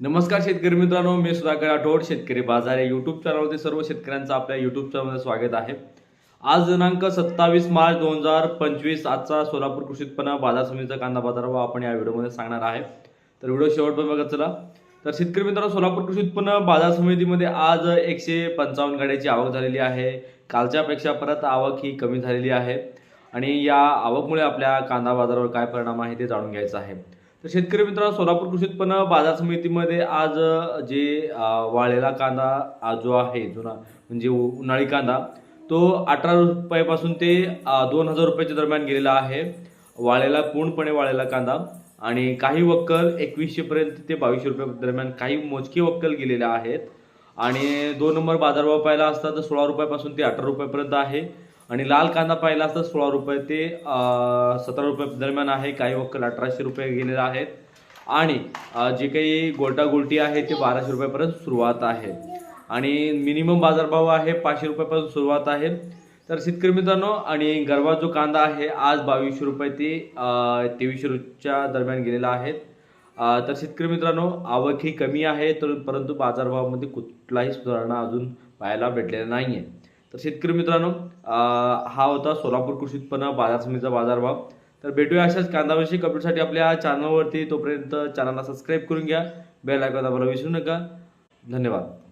नमस्कार शेतकरी मित्रांनो मी सुधाकर राठोड शेतकरी बाजार या युट्यूब चॅनलवरती सर्व शेतकऱ्यांचं आपल्या युट्यूब चॅनलमध्ये स्वागत आहे. आज दिनांक सत्तावीस मार्च दोन हजार पंचवीस आजचा सोलापूर कृषी उत्पन्न बाजार समितीचा कांदा बाजार भाव आपण या व्हिडिओमध्ये सांगणार आहे. तर व्हिडिओ शेवटपर्यंत बघत चला. तर शेतकरी मित्रांनो सोलापूर कृषी उत्पन्न बाजार समितीमध्ये आज एकशे पंचावन्न गाड्याची आवक झालेली आहे. कालच्यापेक्षा परत आवक ही कमी झालेली आहे. आणि या आवकमुळे आपल्या कांदा बाजारावर काय परिणाम आहे ते जाणून घ्यायचं आहे. तर शेतकरी मित्रांनो सोलापूर कृषी उत्पन्न बाजार समितीमध्ये आज जे वाळलेला कांदा आज जो आहे जुना म्हणजे उन्हाळी कांदा तो अठरा रुपयापासून ते दोन हजार रुपयाच्या दरम्यान गेलेला आहे. वाळलेला पूर्णपणे वाळलेला कांदा आणि काही वक्कल एकवीसशेपर्यंत ते बावीसशे रुपया दरम्यान काही मोजके वक्कल गेलेले आहेत. आणि दोन नंबर बाजारभाव पाहिला असता तर सोळा रुपयापासून ते अठरा रुपयापर्यंत आहे. आणि लाल कांदा पाहिला असता सोळा रुपये ते सतरा रुपये दरम्यान आहे. काही वक्कल अठराशे रुपये गेलेले आहेत. आणि जे काही गोल्टा गोल्टी आहे ते बाराशे रुपयापर्यंत सुरुवात आहे. आणि मिनिमम बाजारभाव आहे पाचशे रुपयापासून सुरुवात आहे. तर शेतकरी मित्रांनो आणि गरबा जो कांदा आहे आज बावीसशे रुपये ते तेवीसशे रुपयाच्या दरम्यान गेलेला आहे. तर शेतकरी मित्रांनो आवक ही कमी आहे तर परंतु बाजारभावामध्ये कुठलाही सुधारणा अजून पाहायला भेटलेला नाही आहे तर शेतकरी मित्रांनो हा होता सोलापूर कृषी उत्पन्न बाजार समितीचा बाजारभाव. तर भेटूया अशाच कांदाविषयी अपडेटसाठी आपल्या चॅनलवरती तोपर्यंत चॅनलला सबस्क्राईब करून घ्या. बेल आयकॉन दाबायला विसरू नका. धन्यवाद.